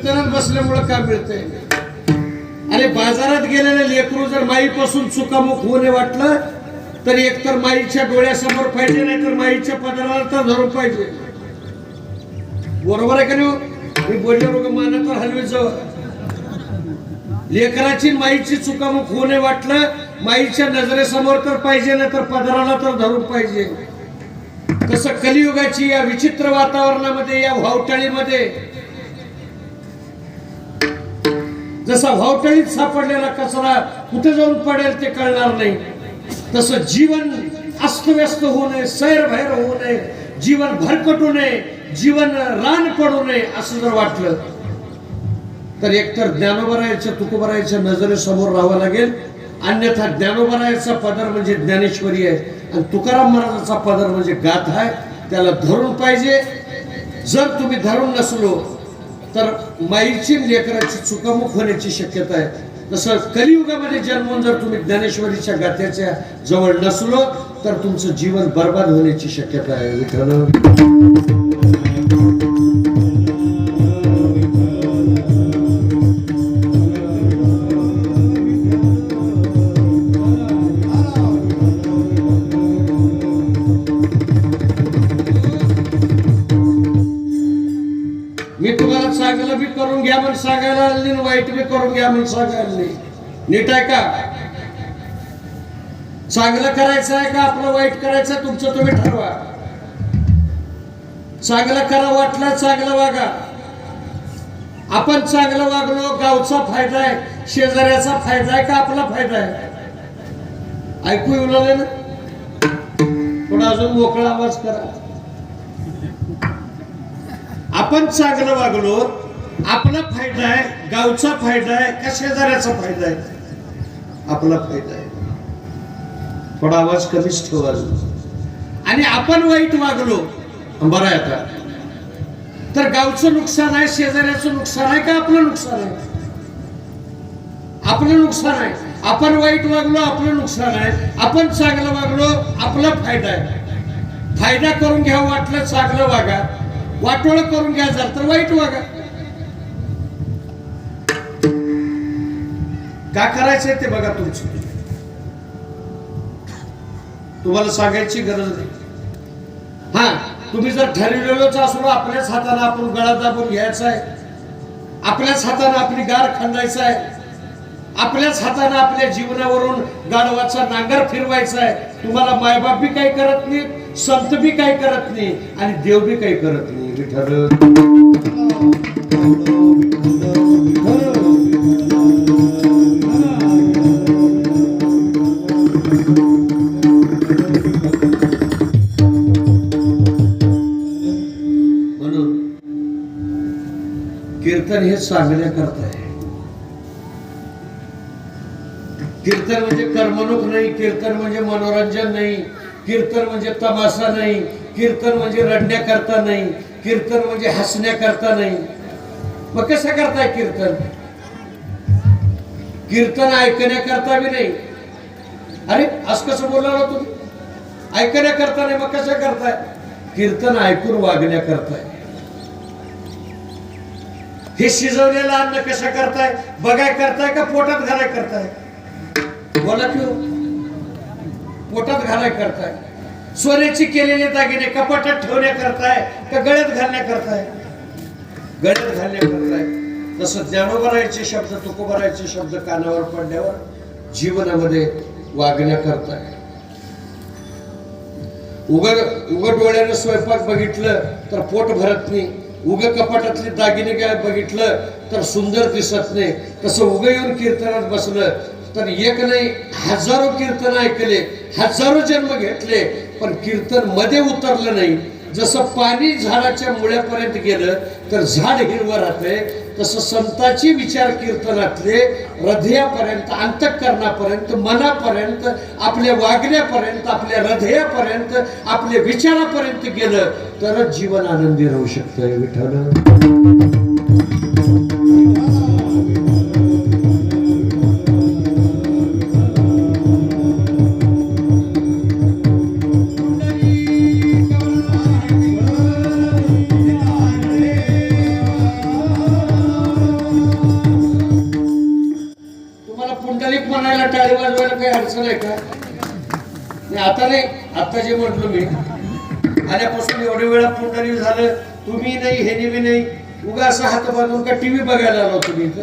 कीर्तनात बसल्यामुळं का मिळतंय? अरे बाजारात गेलेले लेकरू जर माईपासून चुकामुख होणे वाटलं तर एकतर माईच्या डोळ्यासमोर पाहिजे नाही तर माईच्या पदराला तर धरून पाहिजे. बरोबर आहे का नाही हो? मी बोलले माना तर हलवी लेकराची माईची चुकामुख होणे वाटलं माईच्या नजरेसमोर तर पाहिजे नाही तर पदराला तर धरून पाहिजे. तसं कलियुगाची या विचित्र वातावरणामध्ये या भावटाळीमध्ये जसा भावटळीत सापडलेला कचरा कुठे जाऊन पडेल ते कळणार नाही. तसं जीवन अस्तव्यस्त होऊ नये सैरभैर होऊ नये जीवन भरकटू नये जीवन रान पडू नये असं जर वाटलं तर एकतर ज्ञानोबरायच्या तुकोबरायाच्या नजरेसमोर राहावं लागेल. अन्यथा ज्ञानोबरायाचा पदर म्हणजे ज्ञानेश्वरी आहे आणि तुकाराम महाराजाचा पदर म्हणजे गाथ आहे. त्याला धरून पाहिजे. जर तुम्ही धरून नसलो तर माईची लेकराची चुकामुख होण्याची शक्यता आहे. तसं कलियुगामध्ये जन्मून जर तुम्ही ज्ञानेश्वरीच्या गाथ्याच्या जवळ नसलो तर तुमचं जीवन बर्बाद होण्याची शक्यता आहे. विठ्ठल करून घ्या म्हणून सगळ्यांनी नीट आहे का? चांगलं करायचं आहे का? आपलं वाईट करायचं आहे तुमचं तुम्ही ठरवा. चांगलं करा वाटलं चांगलं वागा. आपण चांगलं वागलो गावचा फायदा आहे शेजाऱ्याचा फायदा आहे का? आपला फायदा आहे. ऐकू येऊ लागले ना? पण अजून मोकळा आवाज करा. आपण चांगलं वागलो आपला फायदा आहे गावचा फायदा आहे का शेजाऱ्याचा फायदा आहे? आपला फायदा आहे. थोडा आवाज कमीच ठेवा आणि आपण वाईट वागलो. बरं आहे आता. तर गावचं नुकसान आहे शेजाऱ्याचं नुकसान आहे का आपलं नुकसान आहे? आपलं नुकसान आहे. आपण वाईट वागलो आपलं नुकसान आहे. आपण चांगलं वागलो आपला फायदा आहे. फायदा करून घ्या वाटलं चांगलं वागा. वाटोळ करून घ्या जर तर वाईट वागा. का करायचंय ते बघा तुमची. तुम्हाला सांगायची गरज नाही. हा तुम्ही जर ठरविलेलोच असलो आपल्याच हाताने आपण गळा दाबून घ्यायचा आहे. आपल्याच हाताने आपली गार खांदायचा आहे. आपल्याच हाताने आपल्या जीवनावरून गाढवाचा नांगर फिरवायचा आहे. तुम्हाला मायबाप बी काही करत नाही संत बी काही करत नाही आणि देव बी काही करत नाही. विठ्ठल कीर्तन हे सांगण्याकरता आहे कीर्तन म्हणजे करमणूक नाही कीर्तन म्हणजे मनोरंजन नाही कीर्तन म्हणजे तमाशा नाही कीर्तन म्हणजे रडण्याकरता नाही कीर्तन म्हणजे हसण्याकरता नाही. मग कसं करताय कीर्तन? कीर्तन ऐकण्याकरता बी नाही. अरे असं कसं बोलणार ना तुम्ही? ऐकण्याकरता नाही मग कसं करताय? कीर्तन ऐकून वागण्याकरताय. हे शिजवलेलं अन्न कसं करताय? बघाय करताय का पोटात घालाय करताय? बोला की हो. पोटात घालाय करताय. सोन्याची केलेले दागिने कपाटात ठेवण्या करताय? का गळ्यात घालण्या करताय? गळ्यात घालण्या करताय. तसं ज्ञानोबरायचे शब्द तुकोबरायचे शब्द कानावर पडल्यावर जीवनामध्ये वागण्या करताय. उघड उघड डोळ्यानं स्वयंपाक बघितलं तर पोट भरत नाही. उग कपाटातले दागिने काय बघितलं तर सुंदर दिसत नाही. तसं उग येऊन कीर्तनात बसलं तर एक नाही हजारो कीर्तन ऐकले हजारो जन्म घेतले पण कीर्तनमध्ये उतरलं नाही. जसं पाणी झाडाच्या मुळ्यापर्यंत गेलं तर झाड हिरवं राहते तसं संताची विचार कीर्तनातले हृदयापर्यंत अंतःकरणापर्यंत मनापर्यंत आपल्या वागण्यापर्यंत आपल्या हृदयापर्यंत आपल्या विचारापर्यंत गेलं तरच जीवन आनंदी राहू शकतं विठ्ठल. टीव्ही बघायला आलो तुम्ही इथं.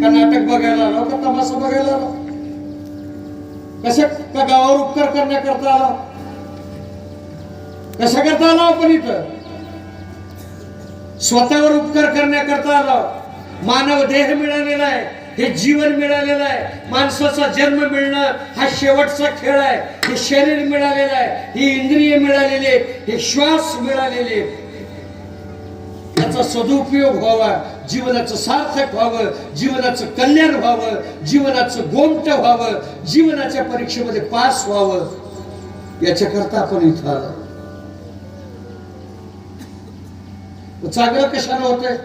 का नाटक बघायला आलो का तमाशा बघायला आलो? कशा का गावावर उपकार करण्याकरता आला? कशा करता आला आपण इथं? स्वतःवर उपकार करण्याकरता आला. मानव देह मिळालेला आहे. हे जीवन मिळालेलं आहे. माणसाचा जन्म मिळणं हा शेवटचा खेळ आहे. हे शरीर मिळालेलं आहे. ही इंद्रिय मिळालेली आहेत. हे श्वास मिळालेले जीवनाचा सदुपयोग व्हावा जीवनाचं सार्थक व्हावं जीवनाचं कल्याण व्हावं जीवनाचं गोमट व्हावं जीवनाच्या परीक्षेमध्ये पास व्हावं याच्याकरता आपण इथं आलो. चांगलं कशाला होतंय?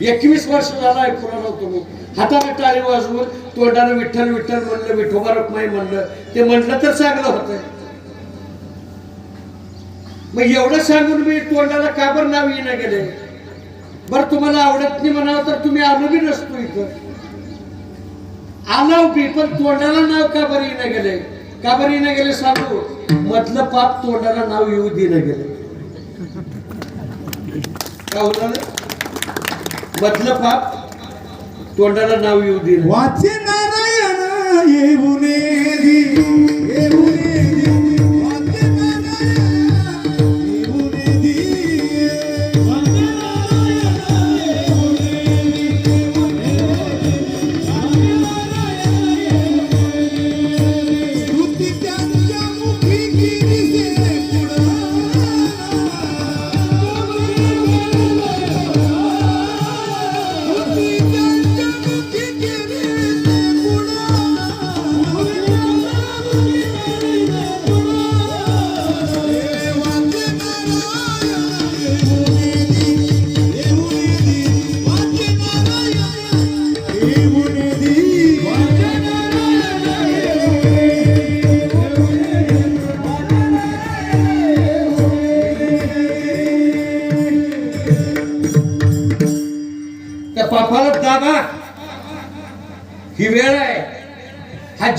एकवीस वर्ष झाला ऐकून आलो तुम्ही. हाताने टाळी वाजवून तोंडानं विठ्ठल विठ्ठल म्हणलं विठोबा रखमाई म्हणलं ते म्हटलं तर चांगलं होतंय. मग एवढं सांगून मी तोंडाला का बरं नाव येणं गेले? बरं तुम्हाला आवडत नाही म्हणावं तर तुम्ही आलो बी नसतो इथं. आलो बी पण तोंडाला नाव का बरं येणं गेले? का बरं येणं गेले सांगू? मधलं पाप तोंडाला नाव येऊ देणं गेले. का होत मधलं पाप तोंडाला नाव येऊ दिलं वाचे नारायण येऊने दी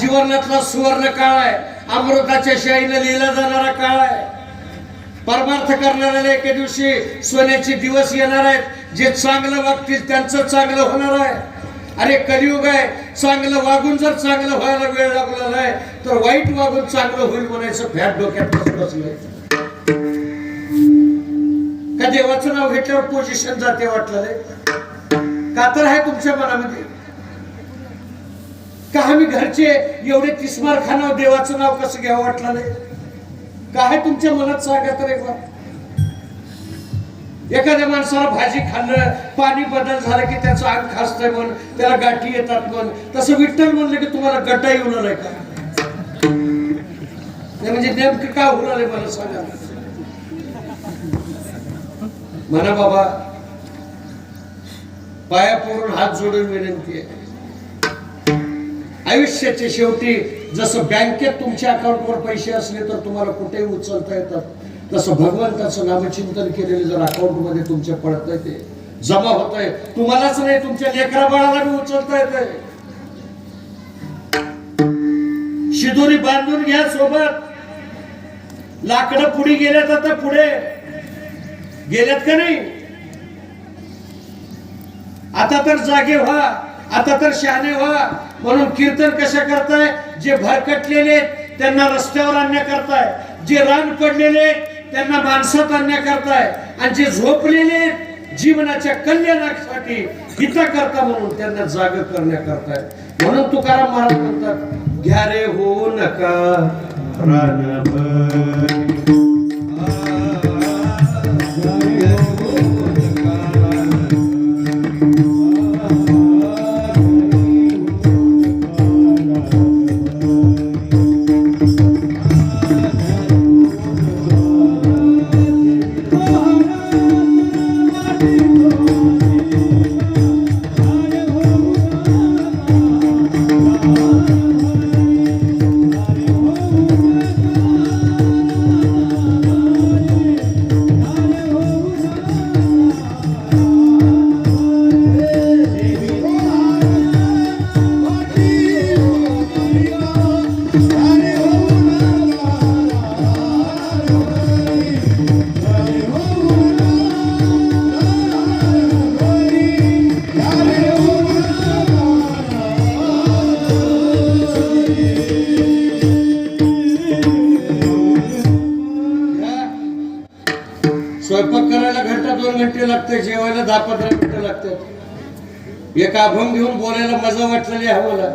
हा जीवनातला सुवर्ण काळ आहे. अमृताच्या शाईनं लिहिला जाणारा काळ आहे. परमार्थ करणाऱ्याला एके दिवशी सोन्याचे दिवस येणार आहेत. जे चांगलं वागतील त्यांचं चांगलं होणार आहे. अरे कलियुग आहे. चांगलं वागून जर चांगलं व्हायला वेळ लागलेला आहे तर वाईट वागून चांगलं होईल म्हणायचं फॅट डोक्यात बसलंय. का देवाचं नाव घेतल्यावर पोझिशन जाते वाटलं रे. कातर आहे तुमच्या मनामध्ये? का आम्ही घरचे एवढे तिस्मार खानाव देवाचं नाव कसं घ्यावं वाटलं नाही? काय तुमच्या मनात सांगा तर एक एखाद्या माणसाला भाजी खाल्लं पाणी बदल झालं की त्याचं अंग खासतंय म्हण त्याला गाठी येतात म्हण तसं विठ्ठल म्हणलं की तुम्हाला गड्डा येऊन आलाय का? म्हणजे नेमकं का होऊन आलंय मला सांगा. म्हणा बाबा पाया पोरून हात जोडून विनंती आहे. आयुष्याच्या शेवटी जसं बँकेत तुमच्या अकाउंटवर पैसे असले तर तुम्हाला कुठेही उचलता येतात. तसं भगवंताचं नामचिंतन केलेले जर अकाउंटमध्ये तुमचे तुमच्या पडत ते जमा होत आहे तुम्हालाच नाही तुमच्या लेकरा बाळाला बी उचलता येत शिदोरी बांधून घ्या सोबत. लाकडं पुढे गेल्यात आता पुढे. गेल्यात का नाही? आता तर जागे व्हा. आता तर शहाणे व्हा. म्हणून कीर्तन कशा करताय? जे भरकटलेले त्यांना रस्त्यावर आणण्या करताय. जे रान पडलेले त्यांना माणसात आणण्या करताय. आणि जे झोपलेले जीवनाच्या कल्याणासाठी हिता करता म्हणून त्यांना जाग करण्या करताय म्हणून तुकाराम महाराज म्हणतात घ्या रे हो नका दहा पंधरा मिनिटं लागतात. एक अभंग घेऊन बोलायला मजा वाटलेली आहे मला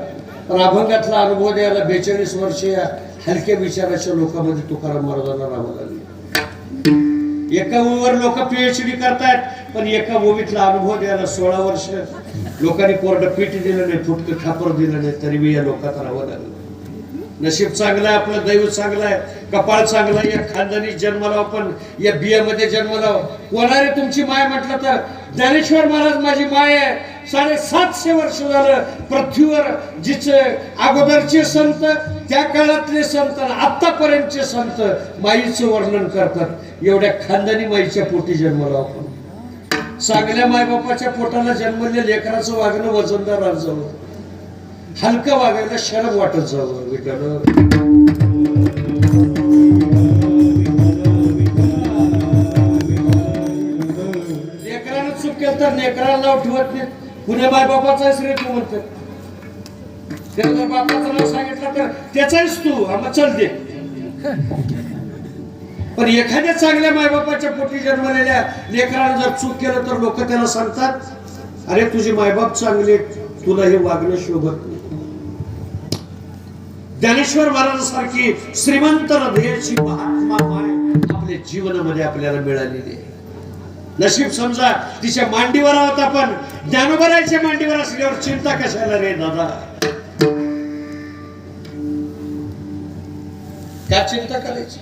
पण अभंगातला अनुभव द्यायला बेचाळीस वर्ष या हलक्या विचाराच्या लोकांमध्ये तुकाराम महाराजांना राहावं लागले. एका ओवीवर लोक पीएचडी करतायत पण एका ओवीतला अनुभव द्यायला सोळा वर्ष लोकांनी कोरडं पीठ दिलं नाही फुटकं खापर दिलं नाही तरी मी या लोकात राहावं लागलं. नशीब चांगलं आहे आपलं दैव चांगलं आहे कपाळ चांगला आहे या खानदानी जन्माला आपण या बियामध्ये जन्माला कोणारे तुमची माय म्हटलं तर ज्ञानेश्वर महाराज माझी माय आहे. साडेसातशे वर्ष झालं पृथ्वीवर जिचे अगोदरचे संत त्या काळातले संत आत्तापर्यंतचे आतापर्यंतचे संत माईचं वर्णन करतात. एवढ्या खानदानी माईच्या पोटी जन्माला आपण. चांगल्या मायबापाच्या पोटाला जन्मलेल्या लेकराचं वागणं वजनदार असावं हलकं वागायला शरम वाटत जावं विठ्ठल. तर लेकराला नाव ठेवत नाही. पुणे माय बापाचा श्रेय तू म्हणतात त्याला जर बापाचं नाव सांगितलं तर त्याचाच तू आम्हा चलते पण एखाद्या चांगल्या मायबापाच्या पोटी जन्मलेल्या लेकरानं जर चूक केलं तर लोक त्याला सांगतात अरे तुझे मायबाप चांगले तुला हे वागणं शोभत नाही. ज्ञानेश्वर महाराजांसारखी श्रीमंत हृदयाची महात्मा माय आपल्या जीवनामध्ये आपल्याला मिळालेली आहे. नशीब समजा तिच्या मांडीवर आहोत आपण. ज्ञानोबराच्या मांडीवर असल्यावर चिंता कशाला रे दादा? का चिंता करायची?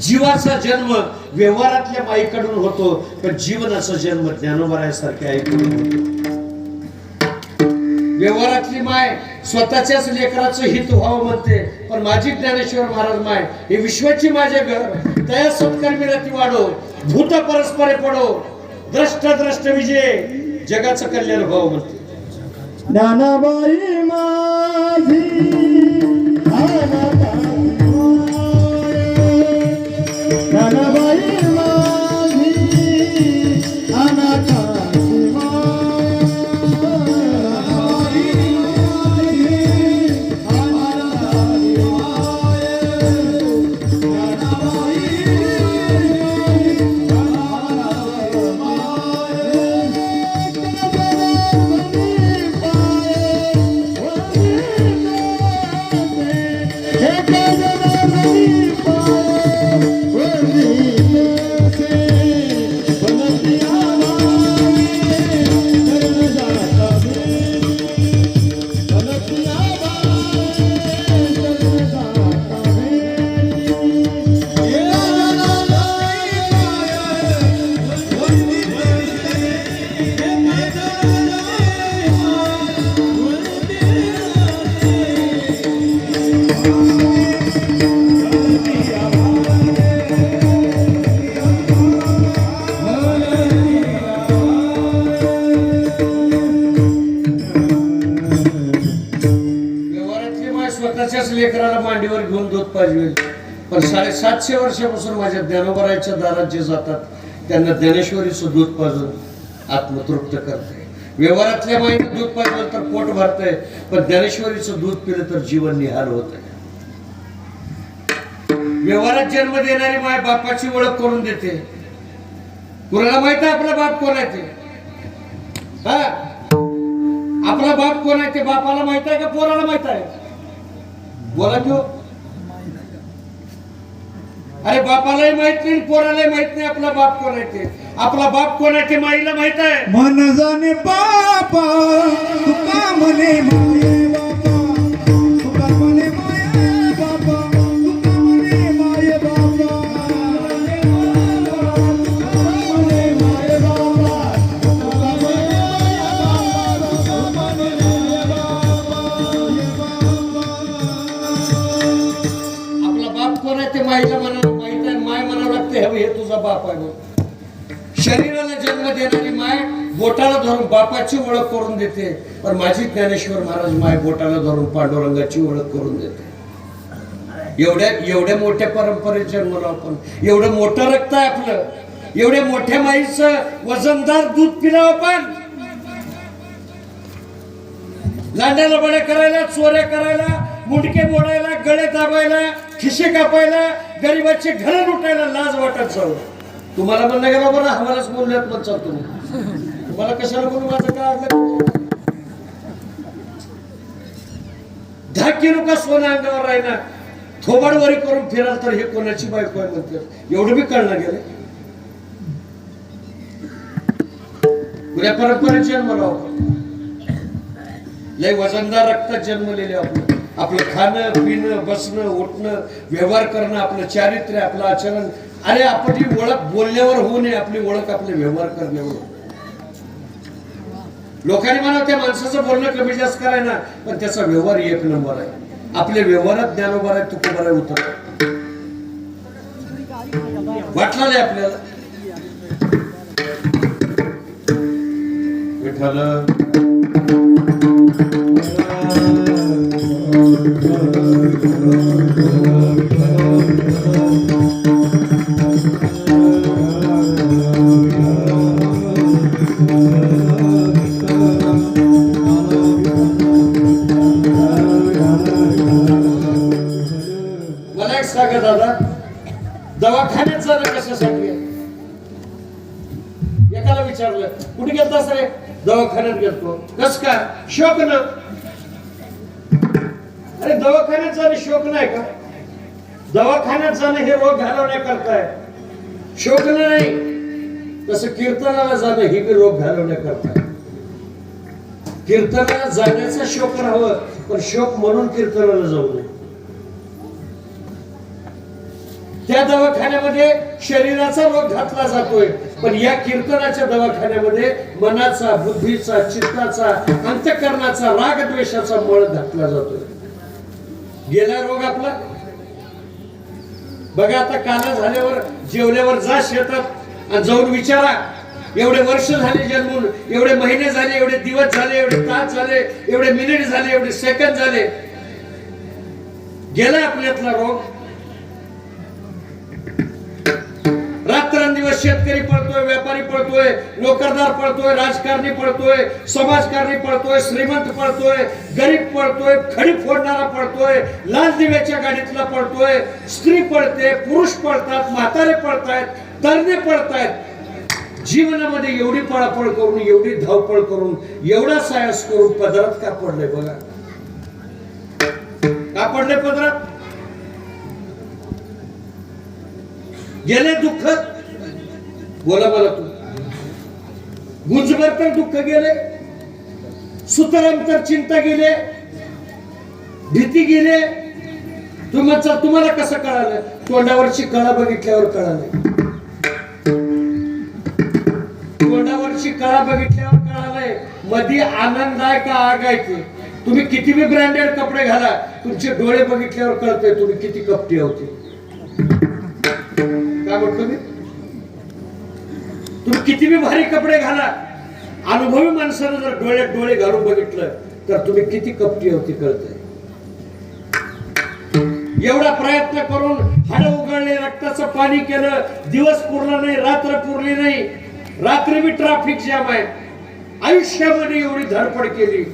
जीवाचा जन्म व्यवहारातल्या माईकडून होतो पण जीवनाचा जन्म ज्ञानोबरायासारख्या आईकडून होतो. व्यवहारातली माय स्वतःच्याच लेकराचं हित व्हावं म्हणते पण माझी ज्ञानेश्वर महाराज माय हे विश्वाची माझे घर तया सत्कर्मी ती वाढो. भूत परस्परे पडो. द्रष्ट द्रष्ट विजय. जगाचं कल्याण भाव म्हणते. ज्ञानाबाई माझी घेऊन पण साडेसातशे वर्षापासून माझ्या ज्ञानोबराच्या दारात जे जातात त्यांना ज्ञानेश्वरीचं दूध पाजून आत्मतृप्त करते. व्यवहारातल्या माईने दूध पाजलं तर पोट भरतंय पण ज्ञानेश्वरीचं दूध पिलं तर जीवन निहाल होत आहे व्यवहारात जन्म देणारी माय बापाची ओळख करून देते. कुणाला माहीत आहे आपला बाप कोण आहे ते? हा? आपला बाप कोण आहे ते बापाला माहीत आहे का पोराला माहीत आहे? बोला की हो. अरे बापालाही माहीत नाही पोरालाही माहीत नाही आपला बाप कोण आहे ते? आपला बाप कोण आहे ते माईला माहीत आहे? मन जाणे बापा तुका म्हणे माये. बापाने. शरीराला जन्म देणारी माय बोटाला धरून बापाची ओळख करून देते. पण माझी ज्ञानेश्वर महाराज माय बोटाला धरून पांडुरंगाची ओळख करून देते. एवढ्या एवढ्या मोठ्या परंपरेत जन्मलो आपण. एवढं मोठं रक्त आहे आपलं. एवढ्या मोठ्या माईचं वजनदार दूध पिलं आपण. लांड्याला बड्या करायला चोऱ्या करायला मुंडके मोडायला गळे दाबायला खिसे कापायला गरिबाचे घर लुटायला लाज वाटत जाऊ. तुम्हाला म्हणलं का बाबा आम्हालाच बोलल्यात मग चालतो तुम्हाला कशाला बोलू माझं काय अडलं दहा किलो का सोनं अंगावर राहिना. थोबाडवरी करून फिराल तर हे कोणाची बायको आहे म्हणते. एवढं बी कळणार गेलं. पुऱ्या परंपरेत जन्म राहू लय वजनदार रक्तात जन्मलेले आपलं आपलं खाणं पिणं बसणं उठणं व्यवहार करणं आपलं चारित्र्य आपलं आचरण अरे आपली ओळख बोलण्यावर होऊ नये आपली ओळख आपले व्यवहार करण्यावर लोकांनी म्हणा त्या माणसाचं बोलणं कमी जास्त करायला पण त्याचा व्यवहार एक नंबर आहे. आपल्या व्यवहारात ज्ञानोबर आहे तुक आहे. उतर वाटलं नाही आपल्याला? विठ्ठल. मला एक दादा दवाखान्यात जाणं कशासाठी आहे? एकाला विचारलं कुठे गेलतास रे? दवाखान्यात गेलतो. कस का शोक ना. अरे दवाखान्यात जाणं शोक नाही का? दवाखान्यात जाणं हे रोग घालवण्याकरता आहे. शोक नाही. तसं कीर्तनाला जाणं हे बी रोग घालवण्याकरता आहे. कीर्तनाला जाण्याचा शोक राहावं पण शोक म्हणून कीर्तनाला जाऊ नये. त्या दवाखान्यामध्ये शरीराचा रोग घातला जातोय. पण या कीर्तनाच्या दवाखान्यामध्ये मनाचा बुद्धीचा चित्ताचा अंतकरणाचा राग द्वेषाचा मळ घातला जातोय. गेला रोग आपला? बघा आता काला झाल्यावर जेवल्यावर जा शेतात आणि जाऊन विचारा. एवढे वर्ष झाले जन्मून एवढे महिने झाले एवढे दिवस झाले एवढे तास झाले एवढे मिनिट झाले एवढे सेकंद झाले. गेला आपल्यातला रोग? रात्रंदिवस शेतकरी पळतोय व्यापारी पळतोय नोकरदार पळतोय राजकारणी पळतोय समाजकारणी पळतोय श्रीमंत पळतोय गरीब पळतोय खडी फोडणारा पळतोय लाल दिव्याच्या गाडीतला पळतोय स्त्री पळते पुरुष पळतात म्हातारे पळतायत तरणे पळतायत. जीवनामध्ये एवढी पळापळ करून एवढी धावपळ करून एवढा सायस करून पदरात का पडले बघा? का पडले पदरात? गेले दुःख बोला बोला तू. गुंजभर तर दुःख गेले. सुतराम तर चिंता गेले. भीती गेले. तुमचा तुम्हाला कसं कळालं? तोंडावरची कळा बघितल्यावर कळालं. तोंडावरची कळा बघितल्यावर कळालंय. मध्ये आनंद आहे का आग आहे तुम्ही किती बी ब्रँडेड कपडे घाला. तुमचे डोळे बघितल्यावर कळतंय तुम्ही किती कपटी होते काय म्हटलं मी? तुम्ही किती बी भारी कपडे घाला. अनुभवी माणसानं जर डोळ्यात डोळे घालून बघितलं तर तुम्ही किती कपटी होती कळतंय. एवढा प्रयत्न करून हाड उघडले रक्ताचं पाणी केलं दिवस पुरला नाही रात्र पुरली नाही. रात्री बी ट्रॅफिक जॅम आहे. आयुष्यामध्ये एवढी धडपड केली.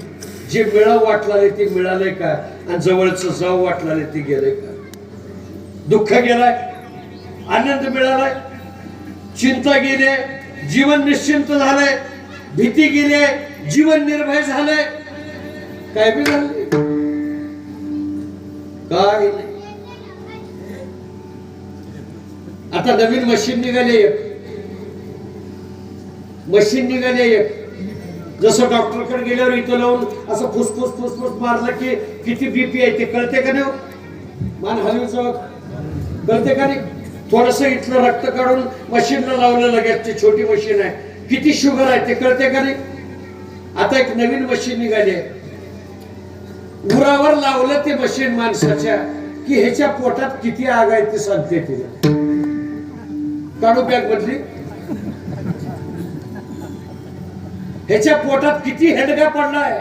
जे मिळाव वाटलं ते मिळालंय का? आणि जवळच जाऊ वाटलं ते गेलंय का? दुःख गेलाय आनंद मिळालाय. चिंता गेली जीवन निश्चिंत झालंय. भीती गेली जीवन निर्भय झालंय. काय बी झालं काय नाही. आता नवीन मशीन निघाले एक. मशीन निघाले एक. जसं डॉक्टरकडे गेल्यावर इथं लावून असं फुसफुस फुसफुस मारलं की किती बीपी आहे ते कळते का नाही हो? मान हलवीचं कळते का नाही? थोडस इथलं रक्त काढून मशीनला लावलं लगेच ती छोटी मशीन आहे. किती शुगर आहे ते कळते का नाही? आता एक नवीन मशीन निघाली आहे. उरावर लावलं ते मशीन माणसाच्या की ह्याच्या पोटात किती आग आहे ते सांगते तिला. काढू बॅग मधली? ह्याच्या पोटात किती हेडगा पडलाय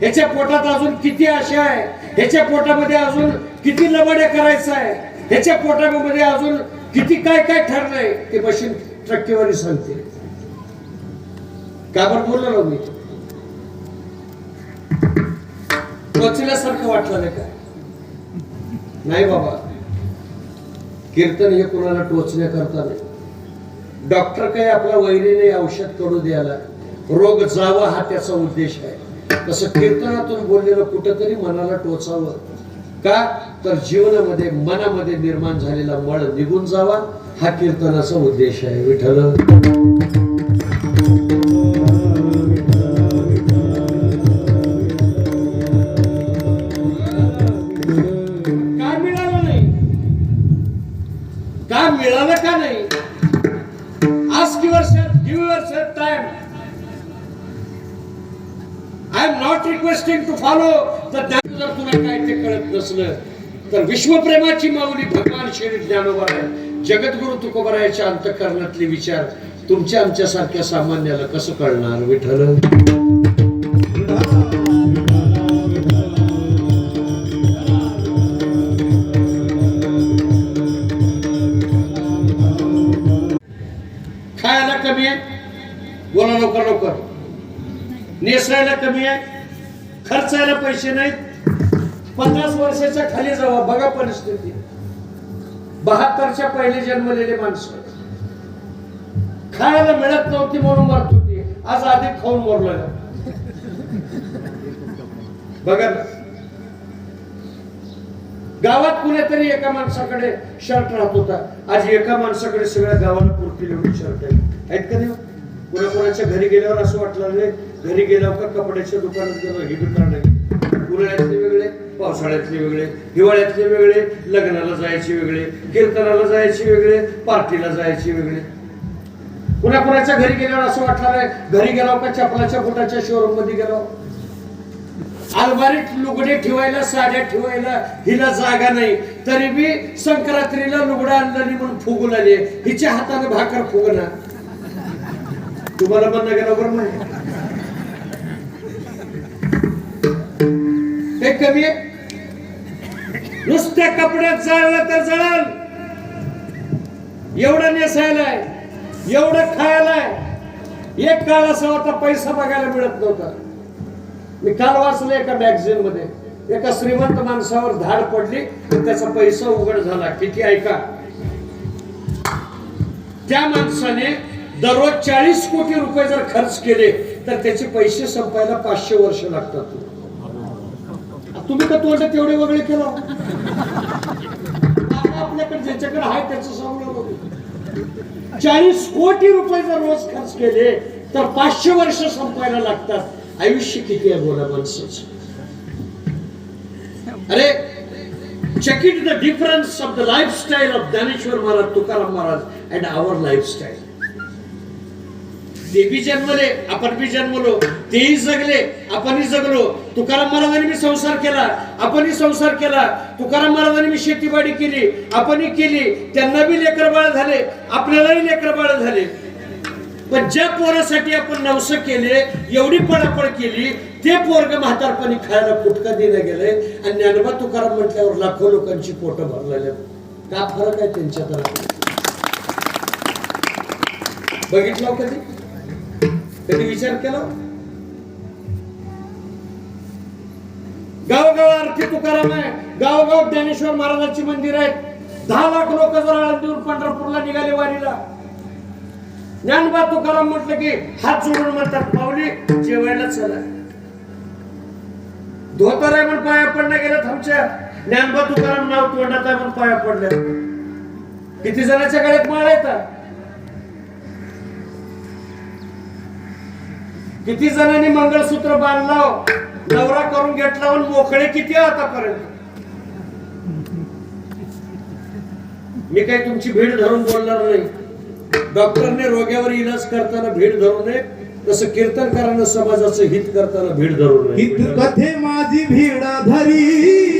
ह्याच्या पोटात अजून किती आशा आहे? ह्याच्या पोटामध्ये अजून किती लबाड्या करायचं आहे? ह्याच्या पोटामध्ये अजून किती काय काय ठरलंय ते मशीन टक्केवारी सांगते. का बरं बोललो ना मी? टोचल्यासारखं वाटलं नाही काय नाही बाबा. कीर्तन हे कोणाला टोचण्याकरता नाही. डॉक्टर काही आपला वैरीने औषध करू द्यायला. रोग जावा हा त्याचा उद्देश आहे. तसं कीर्तनातून बोललेलं कुठंतरी मनाला टोचावं. का? तर जीवनामध्ये मनामध्ये निर्माण झालेला मळ निघून जावा. हा कीर्तनाचा उद्देश आहे विठ्ठल. काय मिळालं नाही? काय मिळालं का नाही? आज किंवा sir give yourself time I am not requesting to follow जर तुला काय ते कळत नसलं तर विश्वप्रेमाची माऊली भगवान श्री ज्ञानोबा आहे जगद्गुरु तुकोबरायाच्या अंतकरणातले विचार तुमच्या आमच्यासारख्या सामान्याला कसं कळणार विठ्ठल? खायला कमी आहे? बोला लवकर लवकर. नेसायला कमी आहे? खर्चायला पैसे नाहीत? पन्नास वर्षाच्या खाली जावा बघा परिस्थिती. बहात्तरच्या पहिले जन्मलेले माणसं. खायला मिळत नव्हती म्हणून मरत होती. आज अधिक खाऊन मरलोय. बघा गावात कुणीतरी एका माणसाकडे शर्ट राहत होता. आज एका माणसाकडे सगळ्या गावाला पुरतील एवढी शर्ट आहे. आहेत का नाही? कुणा घरी गेल्यावर असं वाटलं नाही घरी गेल्यावर का कपड्याच्या दुकानात गेलो? हे दुकान आहे उन्हाळ्यातले वेगळे पावसाळ्यातले वेगळे हिवाळ्यातले वेगळे लग्नाला जायचे वेगळे कीर्तनाला जायचे वेगळे पार्टीला जायचे वेगळे. कुणा कुणाच्या घरी गेल्यावर असं वाटलं आहे घरी गेलो का चपलाच्या फुटाच्या शोरूममध्ये गेलो? अलमारीत लुगडे ठेवायला साड्या ठेवायला हिला जागा नाही. तरी बी संक्रांतीला लुगडं आणलं म्हणून फुगून आले हिच्या हाताने भाकर फुगणार. तुम्हाला म्हणणं गेलं बरं ते कमी आहे. नुसत्या कपड्यात जळलं तर जळल. एवढं नेसायला आहे एवढं खायला एक काळ असा होता पैसा बघायला मिळत नव्हता. मी काल वाचलं एका मॅगझिनमध्ये. एका श्रीमंत माणसावर धाड पडली त्याचा पैसा उघड झाला. किती ऐका. त्या माणसाने दररोज चाळीस कोटी रुपये जर खर्च केले तर त्याचे पैसे संपायला पाचशे वर्ष लागतात. तुम्ही का तोंड तेवढे वगळे केलं? आपल्याकडे ज्याच्याकडे आहे त्याचं सांगलं चाळीस कोटी रुपये जर रोज खर्च केले तर पाचशे वर्ष संपायला लागतात. आयुष्य किती आहे बोला माणसाच? अरे check the difference of the lifestyle of Dnyaneshwar Maharaj Tukaram Maharaj and our lifestyle ते बी जन्मले आपण बी जन्मलो. तेही जगले आपणही जगलो. तुकाराम महाराजांनी मी संसार केला आपणही संसार केला. तुकाराम महाराजांनी मी शेतीबाडी केली आपणही केली. त्यांना बी लेकर बाळ झाले आपल्यालाही लेकर बाळ झाले. पण ज्या पोरासाठी आपण नवस केले एवढी पळापळ केली ते पोरग म्हातारपणी खायला फुटका दिलं गेलंय आणि ज्ञानोबा तुकाराम म्हटल्यावर लाखो लोकांची पोटं भरलेले. का फरक आहे त्यांच्या बघितलं हो कधी? कधी विचार केला. गावगाव आरती तुकाराम आहे. गावगाव ज्ञानेश्वर महाराजांची मंदिर आहेत दहा लाख लोक जर आळंदीवर पंढरपूरला निघाले वारीला. ज्ञानबा तुकाराम म्हटलं की हात जोडून म्हणतात पावली जेवायला चला. धोतर आहे म्हणून पाया पडण्या गेल्यात आमच्या ज्ञानबा तुकाराम नाव तोंडात आहे म्हणून पाया पडल्या. किती जणांच्या गळ्यात माळ येतात किती जणांनी मंगळसूत्र बांधलं नवरा करून घेतला मोकळे किती आतापर्यंत? मी काही तुमची भीड धरून बोलणार नाही. डॉक्टरने रोग्यावर इलाज करताना भीड धरू नये तसं कीर्तनकारांना समाजाचं हित करताना भीड धरू नये. माझी भीड धरी